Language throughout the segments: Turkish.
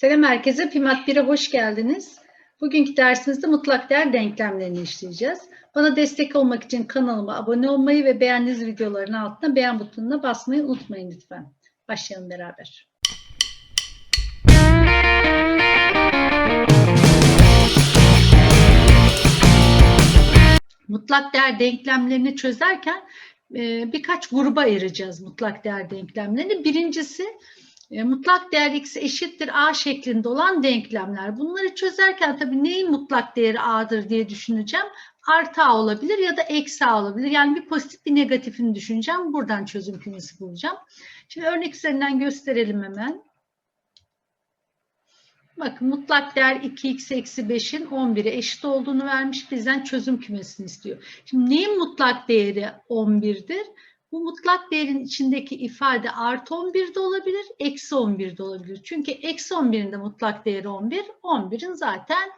Selam herkese. Pimat 1'e hoş geldiniz. Bugünkü dersimizde mutlak değer denklemlerini işleyeceğiz. Bana destek olmak için kanalıma abone olmayı ve beğendiğiniz videoların altına beğen butonuna basmayı unutmayın lütfen. Başlayalım beraber. Mutlak değer denklemlerini çözerken e, birkaç gruba ayıracağız mutlak değer denklemlerini. Birincisi e, mutlak değer x eşittir a şeklinde olan denklemler. Bunları çözerken tabii neyin mutlak değeri a'dır diye düşüneceğim. Artı a olabilir ya da eksi a olabilir. Yani bir pozitif bir negatifini düşüneceğim. Buradan çözüm kümesi bulacağım. Şimdi örnek üzerinden gösterelim hemen. Bakın mutlak değer 2x eksi 5'in 11'e eşit olduğunu vermiş. Bizden çözüm kümesini istiyor. Şimdi neyin mutlak değeri 11'dir? Bu mutlak değerin içindeki ifade artı 11 de olabilir, eksi 11 de olabilir. Çünkü eksi 11'in de mutlak değeri 11, 11'in zaten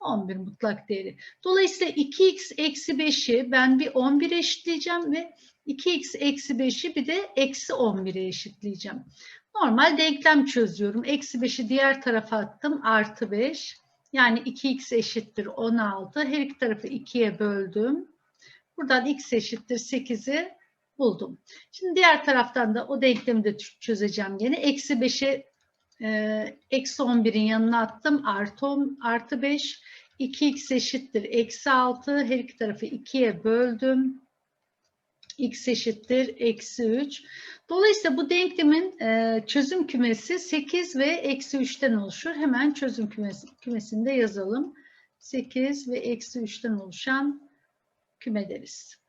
11 mutlak değeri. Dolayısıyla 2x eksi 5'i ben bir 11 eşitleyeceğim ve 2x eksi 5'i bir de eksi 11'e eşitleyeceğim. Normal denklem çözüyorum. Eksi 5'i diğer tarafa attım. Artı 5. Yani 2x eşittir 16. Her iki tarafı 2'ye böldüm. Buradan x eşittir 8'i buldum. Şimdi diğer taraftan da o denklemi de çözeceğim yine. Eksi 5'i e, eksi 11'in yanına attım. Artı, 10, artı 5. 2x eşittir eksi 6. Her iki tarafı 2'ye böldüm. x eşittir eksi 3. Dolayısıyla bu denklemin e, çözüm kümesi 8 ve eksi 3'ten oluşur. Hemen çözüm kümesi, kümesinde yazalım. 8 ve eksi 3'ten oluşan küme deriz.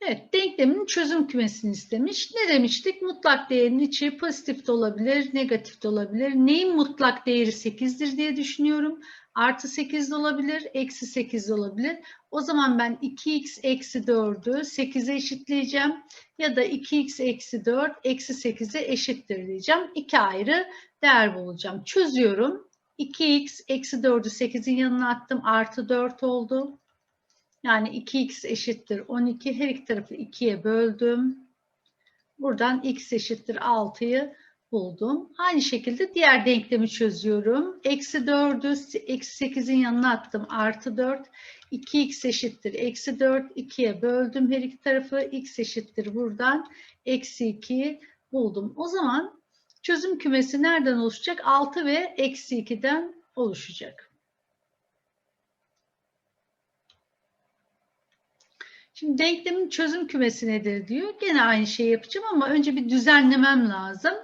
Evet, denklemin çözüm kümesini istemiş. Ne demiştik? Mutlak değerin içi pozitif de olabilir, negatif de olabilir. Neyin mutlak değeri 8'dir diye düşünüyorum. Artı 8 de olabilir, eksi 8 de olabilir. O zaman ben 2x eksi 4'ü 8'e eşitleyeceğim. Ya da 2x eksi 4 eksi 8'e eşittir diyeceğim. İki ayrı değer bulacağım. Çözüyorum. 2x eksi 4'ü 8'in yanına attım. Artı 4 oldu. Yani 2x eşittir 12. Her iki tarafı 2'ye böldüm. Buradan x eşittir 6'yı buldum. Aynı şekilde diğer denklemi çözüyorum. Eksi 4'ü eksi 8'in yanına attım. Artı 4. 2x eşittir eksi 4. 2'ye böldüm her iki tarafı. x eşittir buradan. Eksi 2'yi buldum. O zaman çözüm kümesi nereden oluşacak? 6 ve eksi 2'den oluşacak. Şimdi denklemin çözüm kümesi nedir diyor. Gene aynı şeyi yapacağım ama önce bir düzenlemem lazım.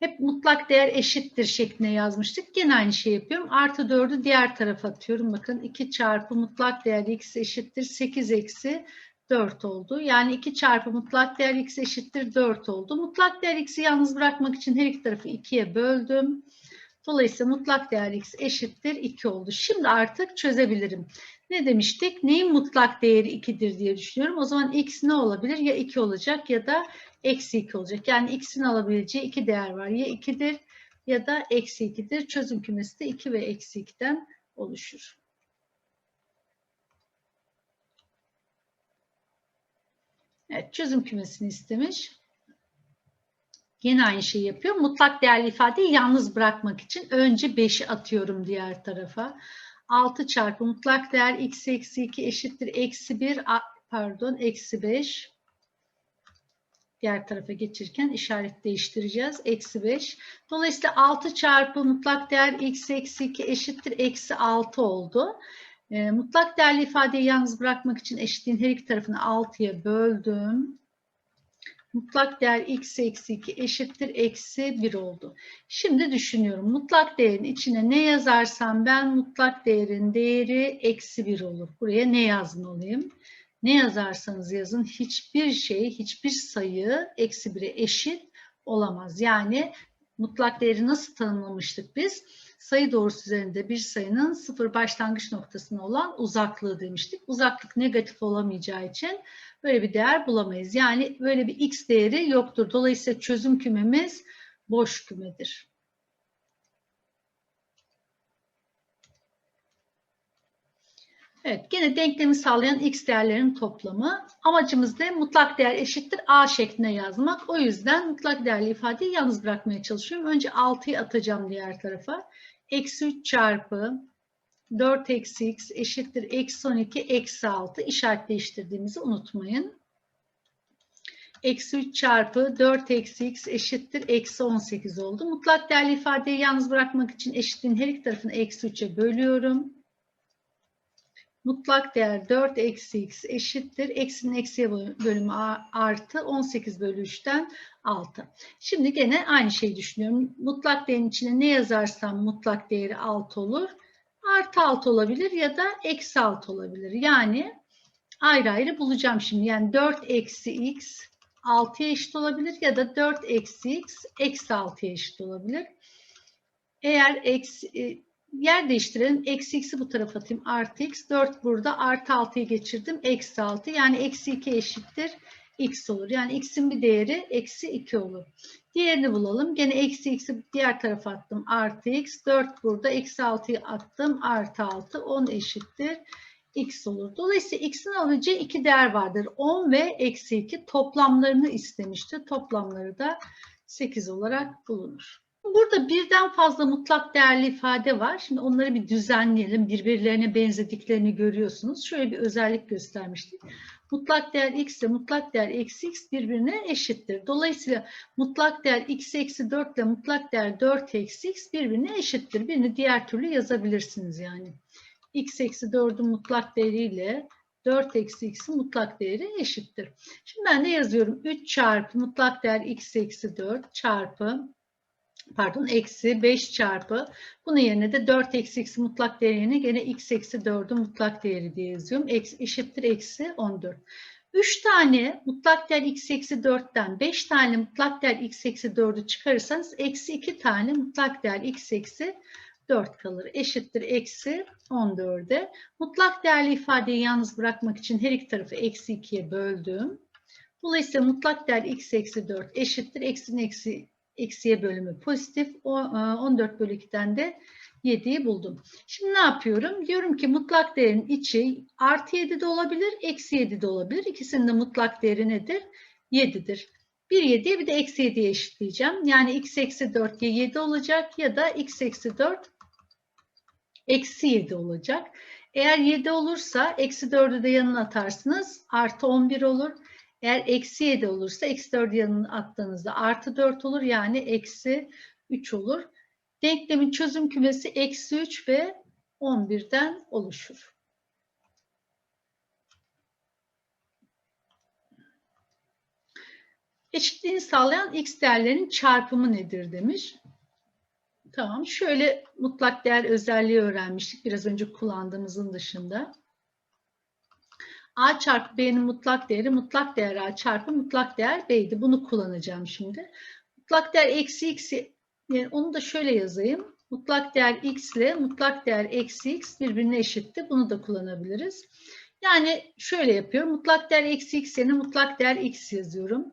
Hep mutlak değer eşittir şeklinde yazmıştık. Gene aynı şeyi yapıyorum. Artı 4'ü diğer tarafa atıyorum. Bakın 2 çarpı mutlak değer x eşittir 8 eksi 4 oldu. Yani 2 çarpı mutlak değer x eşittir 4 oldu. Mutlak değer x'i yalnız bırakmak için her iki tarafı 2'ye böldüm. Dolayısıyla mutlak değer x eşittir 2 oldu. Şimdi artık çözebilirim. Ne demiştik? Neyin mutlak değeri 2'dir diye düşünüyorum. O zaman x ne olabilir? Ya 2 olacak ya da eksi 2 olacak. Yani x'in alabileceği iki değer var. Ya 2'dir ya da eksi 2'dir. Çözüm kümesi de 2 ve eksi 2'den oluşur. Evet, çözüm kümesini istemiş. Yine aynı şeyi yapıyor. Mutlak değerli ifadeyi yalnız bırakmak için önce 5'i atıyorum diğer tarafa. 6 çarpı mutlak değer x eksi 2 eşittir eksi 1 pardon eksi 5 diğer tarafa geçirken işaret değiştireceğiz. Eksi 5. Dolayısıyla 6 çarpı mutlak değer x eksi 2 eşittir eksi 6 oldu. E, mutlak değerli ifadeyi yalnız bırakmak için eşitliğin her iki tarafını 6'ya böldüm. Mutlak değer x eksi 2 eşittir eksi 1 oldu. Şimdi düşünüyorum. Mutlak değerin içine ne yazarsam ben mutlak değerin değeri eksi 1 olur. Buraya ne yazmalıyım? Ne yazarsanız yazın hiçbir şey, hiçbir sayı eksi 1'e eşit olamaz. Yani mutlak değeri nasıl tanımlamıştık biz? Sayı doğrusu üzerinde bir sayının sıfır başlangıç noktasına olan uzaklığı demiştik. Uzaklık negatif olamayacağı için böyle bir değer bulamayız. Yani böyle bir x değeri yoktur. Dolayısıyla çözüm kümemiz boş kümedir. Evet, gene denklemi sağlayan x değerlerin toplamı. Amacımız da mutlak değer eşittir a şeklinde yazmak. O yüzden mutlak değerli ifadeyi yalnız bırakmaya çalışıyorum. Önce 6'yı atacağım diğer tarafa. Eksi 3 çarpı 4 eksi x eşittir eksi 12 eksi 6 işaret değiştirdiğimizi unutmayın. Eksi 3 çarpı 4 eksi x eşittir eksi 18 oldu. Mutlak değerli ifadeyi yalnız bırakmak için eşitliğin her iki tarafını eksi 3'e bölüyorum. Mutlak değer 4 eksi x eşittir. Eksinin eksiye bölümü artı 18 bölü 3'ten 6. Şimdi gene aynı şeyi düşünüyorum. Mutlak değerin içine ne yazarsam mutlak değeri 6 olur. Artı 6 olabilir ya da eksi 6 olabilir. Yani ayrı ayrı bulacağım şimdi. Yani 4 eksi x 6'ya eşit olabilir ya da 4 eksi x eksi 6'ya eşit olabilir. Eğer eksi, e, yer değiştirelim. Eksi x'i bu tarafa atayım. Artı x. 4 burada. Artı 6'yı geçirdim. Eksi 6. Yani eksi 2 eşittir. X olur. Yani x'in bir değeri eksi 2 olur. Diğerini bulalım. Gene eksi x'i diğer tarafa attım. Artı x. 4 burada. Eksi 6'yı attım. Artı 6. 10 eşittir. x olur. Dolayısıyla x'in alacağı iki değer vardır. 10 ve eksi 2 toplamlarını istemişti. Toplamları da 8 olarak bulunur. Burada birden fazla mutlak değerli ifade var. Şimdi onları bir düzenleyelim. Birbirlerine benzediklerini görüyorsunuz. Şöyle bir özellik göstermiştik. Mutlak değer x ile mutlak değer eksi x birbirine eşittir. Dolayısıyla mutlak değer x eksi 4 ile mutlak değer 4 eksi x birbirine eşittir. Birini diğer türlü yazabilirsiniz yani. x eksi 4'ün mutlak değeriyle 4 eksi x'in mutlak değeri eşittir. Şimdi ben de yazıyorum. 3 çarpı mutlak değer x eksi 4 çarpı pardon eksi 5 çarpı bunun yerine de 4 eksi x mutlak değerini gene x eksi 4'ün mutlak değeri diye yazıyorum. Eksi, eşittir eksi 14. 3 tane mutlak değer x eksi 4'ten 5 tane mutlak değer x eksi 4'ü çıkarırsanız eksi 2 tane mutlak değer x eksi 4 kalır. Eşittir eksi 14'e. Mutlak değerli ifadeyi yalnız bırakmak için her iki tarafı eksi 2'ye böldüm. Dolayısıyla mutlak değer x eksi 4 eşittir. Eksinin eksi eksiye bölümü pozitif. 14 e, bölü 2'den de 7'yi buldum. Şimdi ne yapıyorum? Diyorum ki mutlak değerin içi artı 7 de olabilir, eksi 7 de olabilir. İkisinin de mutlak değeri nedir? 7'dir. Bir 7'ye bir de eksi 7'ye eşitleyeceğim. Yani x eksi 4 ya 7 olacak ya da x eksi 4 eksi 7 olacak. Eğer 7 olursa eksi 4'ü de yanına atarsınız. Artı 11 olur. Eğer eksi 7 olursa eksi 4 yanına attığınızda artı 4 olur. Yani eksi 3 olur. Denklemin çözüm kümesi eksi 3 ve 11'den oluşur. Eşitliğini sağlayan x değerlerinin çarpımı nedir demiş. Tamam şöyle mutlak değer özelliği öğrenmiştik biraz önce kullandığımızın dışında. A çarpı B'nin mutlak değeri mutlak değer A çarpı mutlak değer B'ydi. Bunu kullanacağım şimdi. Mutlak değer eksi X yani onu da şöyle yazayım. Mutlak değer X ile mutlak değer eksi X birbirine eşitti. Bunu da kullanabiliriz. Yani şöyle yapıyorum. Mutlak değer eksi X yerine mutlak değer X yazıyorum.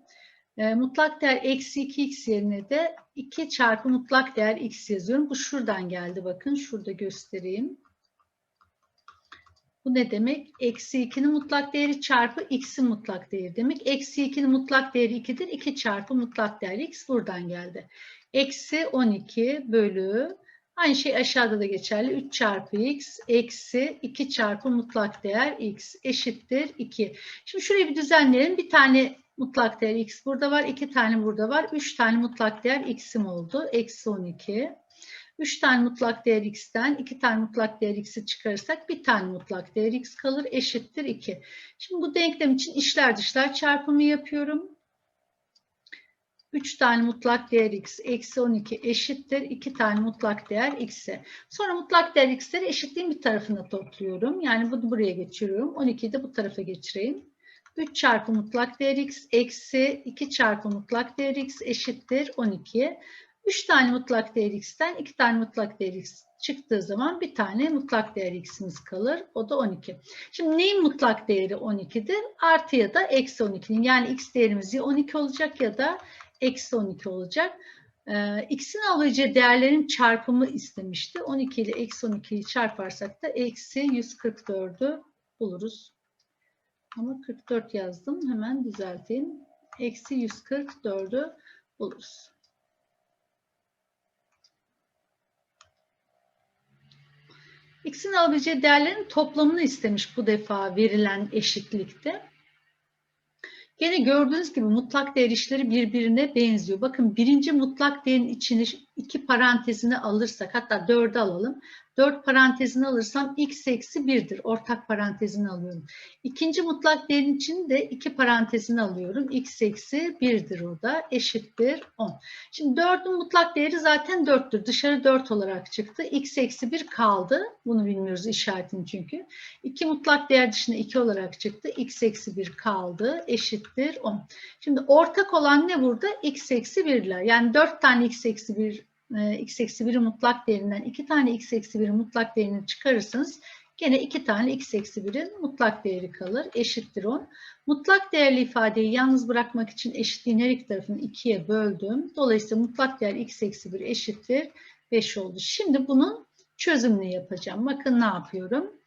E, mutlak değer eksi 2x yerine de 2 çarpı mutlak değer x yazıyorum. Bu şuradan geldi bakın. Şurada göstereyim. Bu ne demek? Eksi 2'nin mutlak değeri çarpı x'in mutlak değeri demek. Eksi 2'nin mutlak değeri 2'dir. 2 çarpı mutlak değer x buradan geldi. Eksi 12 bölü aynı şey aşağıda da geçerli. 3 çarpı x eksi 2 çarpı mutlak değer x eşittir 2. Şimdi şurayı bir düzenleyelim. Bir tane mutlak değer x burada var. 2 tane burada var. 3 tane mutlak değer x'im oldu. Eksi 12. 3 tane mutlak değer x'ten 2 tane mutlak değer x'i çıkarırsak bir tane mutlak değer x kalır eşittir 2. Şimdi bu denklem için işler dışlar çarpımı yapıyorum. 3 tane mutlak değer x eksi 12 eşittir 2 tane mutlak değer x'e. Sonra mutlak değer x'leri eşitliğin bir tarafına topluyorum. Yani bunu buraya geçiriyorum. 12'yi de bu tarafa geçireyim. 3 çarpı mutlak değer x eksi 2 çarpı mutlak değer x eşittir 12. 3 tane mutlak değer x'ten 2 tane mutlak değer x çıktığı zaman bir tane mutlak değer x'imiz kalır. O da 12. Şimdi neyin mutlak değeri 12'dir? Artı ya da eksi 12'nin. Yani x değerimiz ya 12 olacak ya da eksi 12 olacak. Ee, x'in alacağı değerlerin çarpımı istemişti. 12 ile eksi 12'yi çarparsak da eksi 144'ü buluruz. Ama 44 yazdım. Hemen düzelteyim. Eksi 144'ü buluruz. X'in alabileceği değerlerin toplamını istemiş bu defa verilen eşitlikte. Gene gördüğünüz gibi mutlak değer işleri birbirine benziyor. Bakın birinci mutlak değerin içini iki parantezine alırsak hatta dörde alalım. 4 parantezini alırsam x eksi 1'dir. Ortak parantezini alıyorum. İkinci mutlak değerin için de 2 parantezini alıyorum. x eksi 1'dir o da. Eşittir 10. Şimdi 4'ün mutlak değeri zaten 4'tür. Dışarı 4 olarak çıktı. x eksi 1 kaldı. Bunu bilmiyoruz işaretini çünkü. 2 mutlak değer dışında 2 olarak çıktı. x eksi 1 kaldı. Eşittir 10. Şimdi ortak olan ne burada? x eksi 1'ler. Yani 4 tane x eksi 1 e, x eksi 1'i mutlak değerinden 2 tane x eksi 1'i mutlak değerini çıkarırsanız gene 2 tane x eksi 1'in mutlak değeri kalır. Eşittir 10. Mutlak değerli ifadeyi yalnız bırakmak için eşitliğin her iki tarafını 2'ye böldüm. Dolayısıyla mutlak değer x eksi 1 eşittir 5 oldu. Şimdi bunun çözümünü yapacağım. Bakın ne yapıyorum.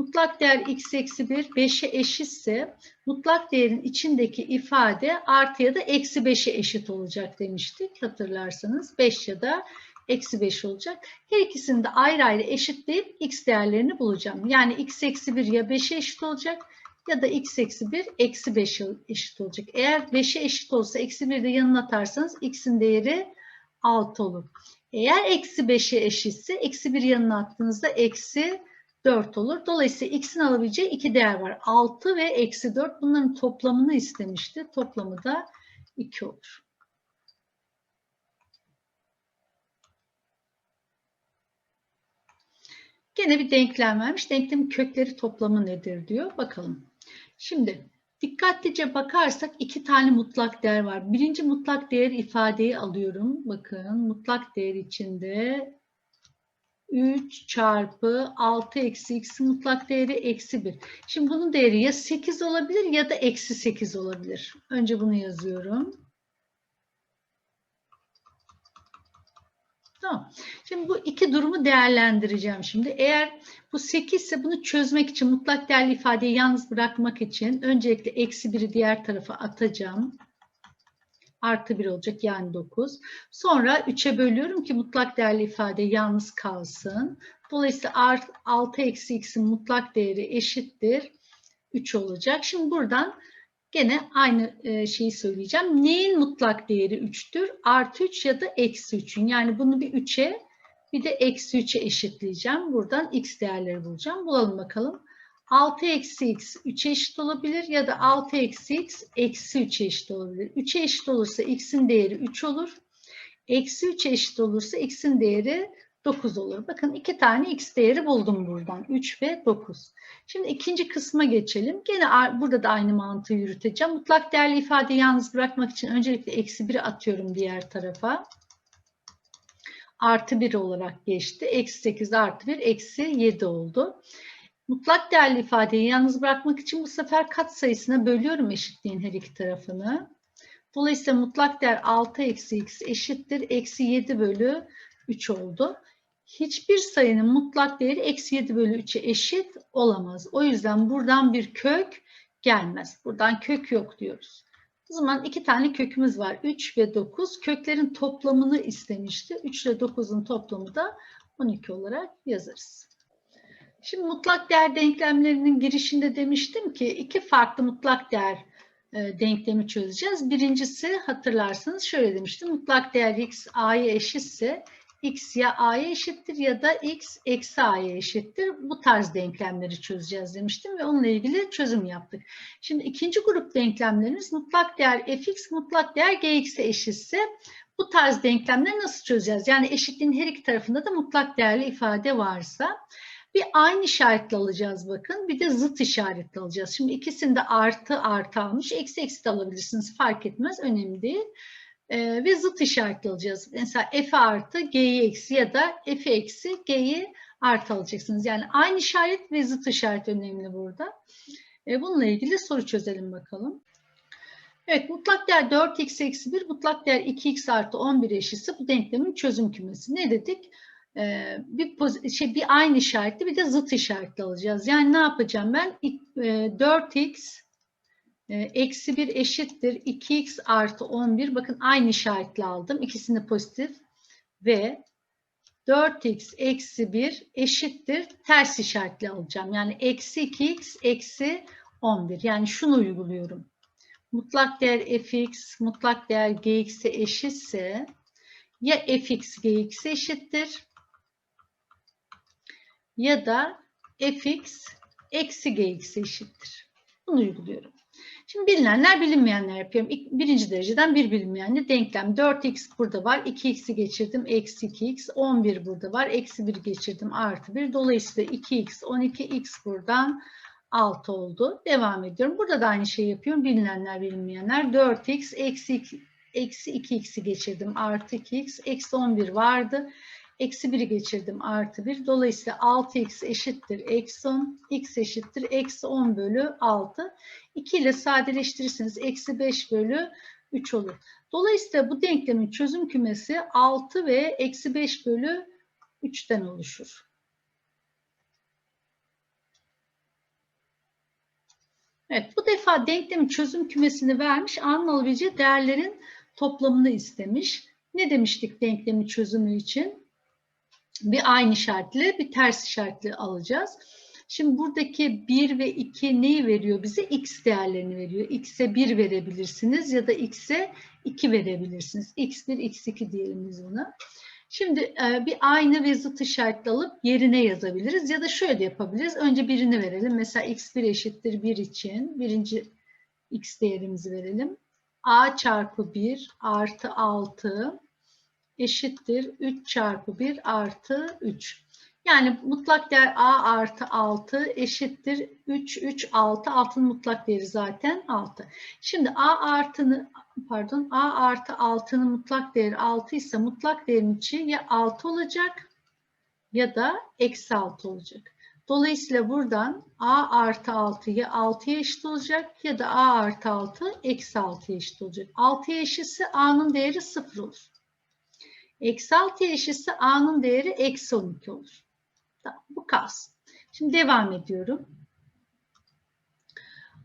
Mutlak değer x eksi 1 5'e eşitse mutlak değerin içindeki ifade artı ya da eksi 5'e eşit olacak demiştik. Hatırlarsanız 5 ya da eksi 5 olacak. Her ikisini de ayrı ayrı eşitleyip x değerlerini bulacağım. Yani x eksi 1 ya 5'e eşit olacak ya da x eksi 1 eksi 5'e eşit olacak. Eğer 5'e eşit olsa eksi 1 de yanına atarsanız x'in değeri 6 olur. Eğer eksi 5'e eşitse eksi 1 yanına attığınızda eksi 4 olur. Dolayısıyla x'in alabileceği iki değer var. 6 ve eksi 4 bunların toplamını istemişti. Toplamı da 2 olur. Gene bir denklem vermiş. Denklemin kökleri toplamı nedir diyor. Bakalım. Şimdi dikkatlice bakarsak iki tane mutlak değer var. Birinci mutlak değer ifadeyi alıyorum. Bakın mutlak değer içinde 3 çarpı 6 eksi x mutlak değeri eksi 1. Şimdi bunun değeri ya 8 olabilir ya da eksi 8 olabilir. Önce bunu yazıyorum. Tamam. Şimdi bu iki durumu değerlendireceğim şimdi. Eğer bu 8 ise bunu çözmek için mutlak değerli ifadeyi yalnız bırakmak için öncelikle eksi 1'i diğer tarafa atacağım artı 1 olacak yani 9. Sonra 3'e bölüyorum ki mutlak değerli ifade yalnız kalsın. Dolayısıyla 6 eksi x'in mutlak değeri eşittir 3 olacak. Şimdi buradan gene aynı e, şeyi söyleyeceğim. Neyin mutlak değeri 3'tür? Artı 3 ya da eksi 3'ün. Yani bunu bir 3'e bir de eksi 3'e eşitleyeceğim. Buradan x değerleri bulacağım. Bulalım bakalım. 6 eksi x 3'e eşit olabilir ya da 6 eksi x eksi 3'e eşit olabilir. 3'e eşit olursa x'in değeri 3 olur. Eksi 3'e eşit olursa x'in değeri 9 olur. Bakın iki tane x değeri buldum buradan. 3 ve 9. Şimdi ikinci kısma geçelim. Gene burada da aynı mantığı yürüteceğim. Mutlak değerli ifadeyi yalnız bırakmak için öncelikle eksi 1'i atıyorum diğer tarafa. Artı 1 olarak geçti. Eksi 8 artı 1 eksi 7 oldu. Mutlak değerli ifadeyi yalnız bırakmak için bu sefer kat sayısına bölüyorum eşitliğin her iki tarafını. Dolayısıyla mutlak değer 6 eksi x eşittir. Eksi 7 bölü 3 oldu. Hiçbir sayının mutlak değeri eksi 7 bölü 3'e eşit olamaz. O yüzden buradan bir kök gelmez. Buradan kök yok diyoruz. O zaman iki tane kökümüz var. 3 ve 9. Köklerin toplamını istemişti. 3 ile 9'un toplamı da 12 olarak yazarız. Şimdi mutlak değer denklemlerinin girişinde demiştim ki iki farklı mutlak değer e, denklemi çözeceğiz. Birincisi hatırlarsınız şöyle demiştim. Mutlak değer x a'ya eşitse x ya a'ya eşittir ya da x eksi a'ya eşittir. Bu tarz denklemleri çözeceğiz demiştim ve onunla ilgili çözüm yaptık. Şimdi ikinci grup denklemlerimiz mutlak değer fx mutlak değer gx'e eşitse bu tarz denklemleri nasıl çözeceğiz? Yani eşitliğin her iki tarafında da mutlak değerli ifade varsa bir aynı işaretle alacağız bakın. Bir de zıt işaretle alacağız. Şimdi ikisinde artı artı almış. Eksi eksi de alabilirsiniz. Fark etmez. Önemli değil. Ee, ve zıt işaretle alacağız. Mesela f artı g'yi eksi ya da f eksi g'yi artı alacaksınız. Yani aynı işaret ve zıt işaret önemli burada. Ee, bununla ilgili soru çözelim bakalım. Evet mutlak değer 4x eksi 1 mutlak değer 2x artı 11 eşitse bu denklemin çözüm kümesi. Ne dedik? E, bir şey bir aynı işaretli bir de zıt işaretli alacağız. Yani ne yapacağım ben? İ- e, 4x e, eksi 1 eşittir 2x artı 11. Bakın aynı işaretli aldım. İkisini pozitif ve 4x eksi 1 eşittir ters işaretli alacağım. Yani eksi 2x eksi 11. Yani şunu uyguluyorum. Mutlak değer fx, mutlak değer gx'e eşitse ya fx gx'e eşittir ya da fx eksi gx'e eşittir. Bunu uyguluyorum. Şimdi bilinenler bilinmeyenler yapıyorum. Birinci dereceden bir bilinmeyenli denklem. 4x burada var. 2x'i geçirdim. Eksi 2x. 11 burada var. Eksi 1 geçirdim. Artı 1. Dolayısıyla 2x, 12x buradan 6 oldu. Devam ediyorum. Burada da aynı şeyi yapıyorum. Bilinenler bilinmeyenler. 4x eksi 2, eksi 2x'i geçirdim. Artı 2x. Eksi 11 vardı. Eksi 1'i geçirdim. Artı 1. Dolayısıyla 6x eşittir. Eksi 10. x eşittir. Eksi 10 bölü 6. 2 ile sadeleştirirseniz eksi 5 bölü 3 olur. Dolayısıyla bu denklemin çözüm kümesi 6 ve eksi 5 bölü 3'ten oluşur. Evet, bu defa denklemin çözüm kümesini vermiş, A'nın alabileceği değerlerin toplamını istemiş. Ne demiştik denklemin çözümü için? Bir aynı işaretli, bir ters işaretli alacağız. Şimdi buradaki 1 ve 2 neyi veriyor bize? X değerlerini veriyor. X'e 1 verebilirsiniz ya da X'e 2 verebilirsiniz. X1, X2 diyelim biz buna. Şimdi e, bir aynı ve zıt işaretli alıp yerine yazabiliriz ya da şöyle yapabiliriz. Önce birini verelim. Mesela x1 eşittir 1 için birinci x değerimizi verelim. a çarpı 1 artı 6 eşittir 3 çarpı 1 artı 3. Yani mutlak değer a artı 6 eşittir 3, 3, 6. 6'nın mutlak değeri zaten 6. Şimdi a artını pardon a artı 6'nın mutlak değeri 6 ise mutlak değerin içi ya 6 olacak ya da eksi 6 olacak. Dolayısıyla buradan a artı 6 ya 6'ya eşit olacak ya da a artı 6 eksi 6'ya eşit olacak. 6'ya eşitse a'nın değeri 0 olur. Eksi 6'ya eşitse a'nın değeri eksi 12 olur. Tamam, bu kalsın. Şimdi devam ediyorum.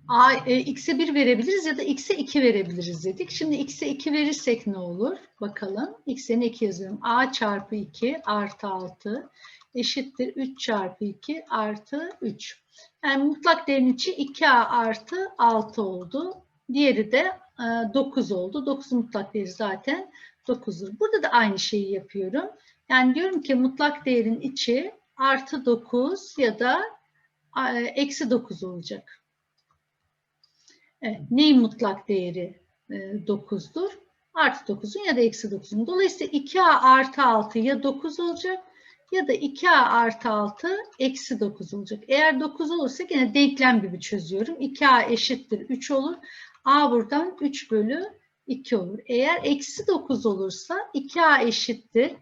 A, e, x'e 1 verebiliriz ya da x'e 2 verebiliriz dedik. Şimdi x'e 2 verirsek ne olur? Bakalım. x'e 2 yazıyorum. a çarpı 2 artı 6 eşittir 3 çarpı 2 artı 3. Yani mutlak değerin içi 2a artı 6 oldu. Diğeri de e, 9 oldu. 9 mutlak değeri zaten 9'dur. Burada da aynı şeyi yapıyorum. Yani diyorum ki mutlak değerin içi artı 9 ya da e, eksi 9 olacak. Evet, neyin mutlak değeri e, 9'dur? Artı 9'un ya da eksi 9'un. Dolayısıyla 2a artı 6 ya 9 olacak ya da 2a artı 6 eksi 9 olacak. Eğer 9 olursa yine denklem gibi çözüyorum. 2a eşittir 3 olur. a buradan 3 bölü 2 olur. Eğer eksi 9 olursa 2a eşittir.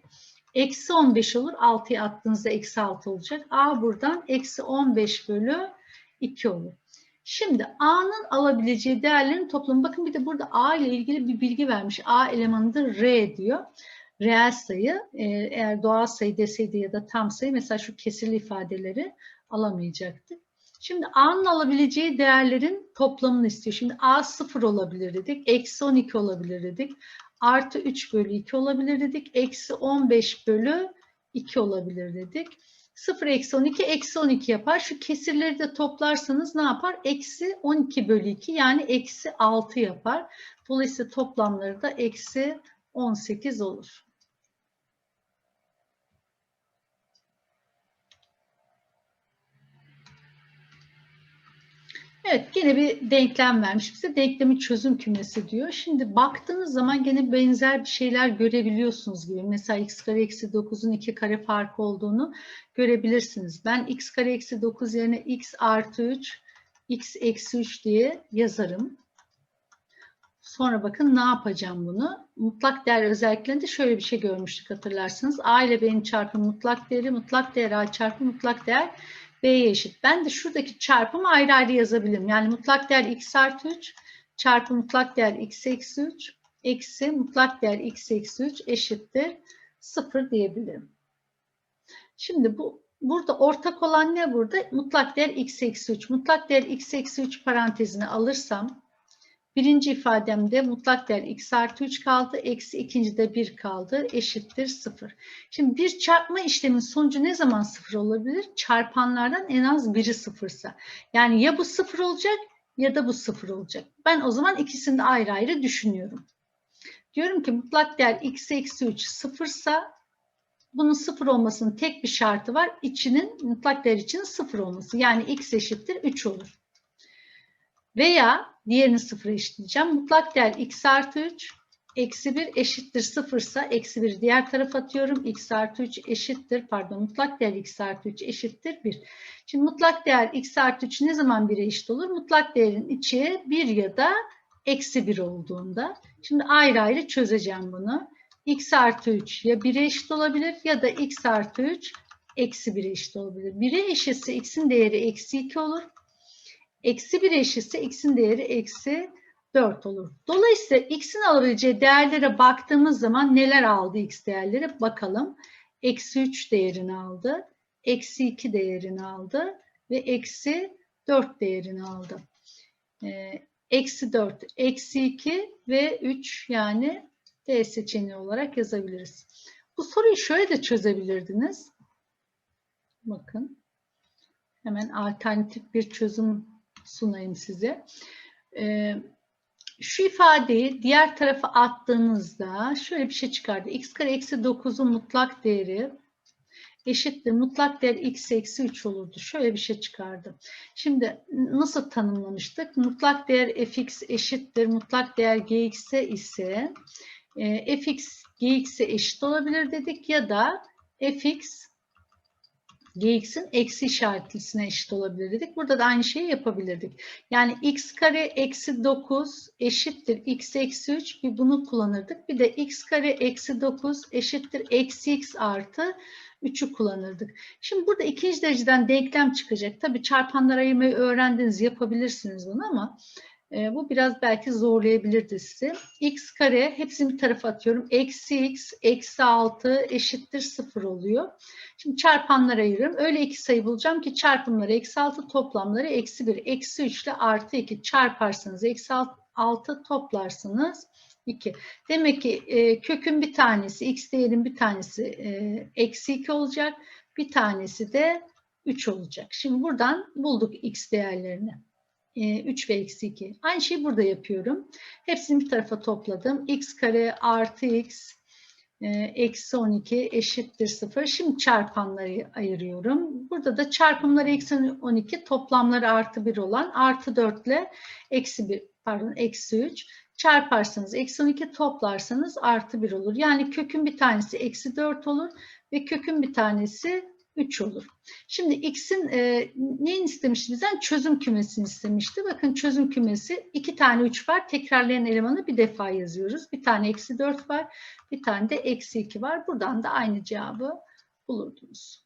Eksi 15 olur. 6'ya attığınızda eksi 6 olacak. A buradan eksi 15 bölü 2 olur. Şimdi A'nın alabileceği değerlerin toplamı. Bakın bir de burada A ile ilgili bir bilgi vermiş. A elemanıdır R diyor. Reel sayı. Ee, eğer doğal sayı deseydi ya da tam sayı mesela şu kesirli ifadeleri alamayacaktık. Şimdi A'nın alabileceği değerlerin toplamını istiyor. Şimdi A 0 olabilir dedik. Eksi 12 olabilir dedik. Artı 3 bölü 2 olabilir dedik. Eksi 15 bölü 2 olabilir dedik. 0 eksi 12 eksi 12 yapar. Şu kesirleri de toplarsanız ne yapar? Eksi 12 bölü 2 yani eksi 6 yapar. Dolayısıyla toplamları da eksi 18 olur. Evet gene bir denklem vermiş bize. Denklemin çözüm kümesi diyor. Şimdi baktığınız zaman gene benzer bir şeyler görebiliyorsunuz gibi. Mesela x kare eksi 9'un 2 kare farkı olduğunu görebilirsiniz. Ben x kare eksi 9 yerine x artı 3, x eksi 3 diye yazarım. Sonra bakın ne yapacağım bunu. Mutlak değer özelliklerinde şöyle bir şey görmüştük hatırlarsınız. A ile B'nin çarpımı mutlak değeri, mutlak değer A çarpı mutlak değer B'ye eşit. Ben de şuradaki çarpımı ayrı ayrı yazabilirim. Yani mutlak değer x artı 3 çarpı mutlak değer x eksi 3 eksi mutlak değer x eksi 3 eşittir 0 diyebilirim. Şimdi bu burada ortak olan ne burada? Mutlak değer x eksi 3. Mutlak değer x eksi 3 parantezine alırsam birinci ifademde mutlak değer x artı 3 kaldı. Eksi ikincide 1 kaldı. Eşittir 0. Şimdi bir çarpma işlemin sonucu ne zaman 0 olabilir? Çarpanlardan en az biri sıfırsa. Yani ya bu 0 olacak ya da bu 0 olacak. Ben o zaman ikisini de ayrı ayrı düşünüyorum. Diyorum ki mutlak değer x eksi 3 sıfırsa bunun sıfır olmasının tek bir şartı var. İçinin mutlak değer için sıfır olması. Yani x eşittir 3 olur. Veya diğerini sıfıra eşitleyeceğim. Mutlak değer x artı 3 eksi 1 eşittir sıfırsa eksi 1 diğer tarafa atıyorum. x artı 3 eşittir pardon mutlak değer x artı 3 eşittir 1. Şimdi mutlak değer x artı 3 ne zaman 1'e eşit olur? Mutlak değerin içi 1 ya da eksi 1 olduğunda. Şimdi ayrı ayrı çözeceğim bunu. x artı 3 ya 1'e eşit olabilir ya da x artı 3 eksi 1'e eşit olabilir. 1'e eşitse x'in değeri eksi 2 olur. Eksi 1'e eşitse x'in değeri eksi 4 olur. Dolayısıyla x'in alabileceği değerlere baktığımız zaman neler aldı x değerleri bakalım. Eksi 3 değerini aldı. Eksi 2 değerini aldı. Ve eksi 4 değerini aldı. Ee, eksi 4, eksi 2 ve 3 yani D seçeneği olarak yazabiliriz. Bu soruyu şöyle de çözebilirdiniz. Bakın. Hemen alternatif bir çözüm sunayım size. Ee, şu ifadeyi diğer tarafa attığınızda şöyle bir şey çıkardı. x kare eksi 9'un mutlak değeri eşittir. Mutlak değer x eksi 3 olurdu. Şöyle bir şey çıkardı. Şimdi nasıl tanımlamıştık? Mutlak değer fx eşittir. Mutlak değer gx ise e, fx gx'e eşit olabilir dedik ya da fx gx'in eksi işaretlisine eşit olabilir dedik. Burada da aynı şeyi yapabilirdik. Yani x kare eksi 9 eşittir x eksi 3 bir bunu kullanırdık. Bir de x kare eksi 9 eşittir eksi x artı 3'ü kullanırdık. Şimdi burada ikinci dereceden denklem çıkacak. Tabii çarpanlar ayırmayı öğrendiniz yapabilirsiniz bunu ama e, bu biraz belki zorlayabilirdi sizi. x kare hepsini bir tarafa atıyorum. Eksi x eksi 6 eşittir 0 oluyor. Şimdi çarpanlara ayırıyorum. Öyle iki sayı bulacağım ki çarpımları eksi 6 toplamları eksi 1. Eksi 3 ile artı 2 çarparsanız eksi 6 toplarsınız 2. Demek ki e, kökün bir tanesi, x değerin bir tanesi e, eksi 2 olacak. Bir tanesi de 3 olacak. Şimdi buradan bulduk x değerlerini. 3 ve eksi 2. Aynı şeyi burada yapıyorum. Hepsini bir tarafa topladım. x kare artı x eksi 12 eşittir 0. Şimdi çarpanları ayırıyorum. Burada da çarpımları eksi 12 toplamları artı 1 olan artı 4 ile eksi 1 pardon eksi 3 çarparsanız eksi 12 toplarsanız artı 1 olur. Yani kökün bir tanesi eksi 4 olur ve kökün bir tanesi 3 olur. Şimdi x'in e, neyin istemişti bizden? Çözüm kümesini istemişti. Bakın çözüm kümesi 2 tane 3 var. Tekrarlayan elemanı bir defa yazıyoruz. Bir tane eksi 4 var. Bir tane de eksi 2 var. Buradan da aynı cevabı bulurdunuz.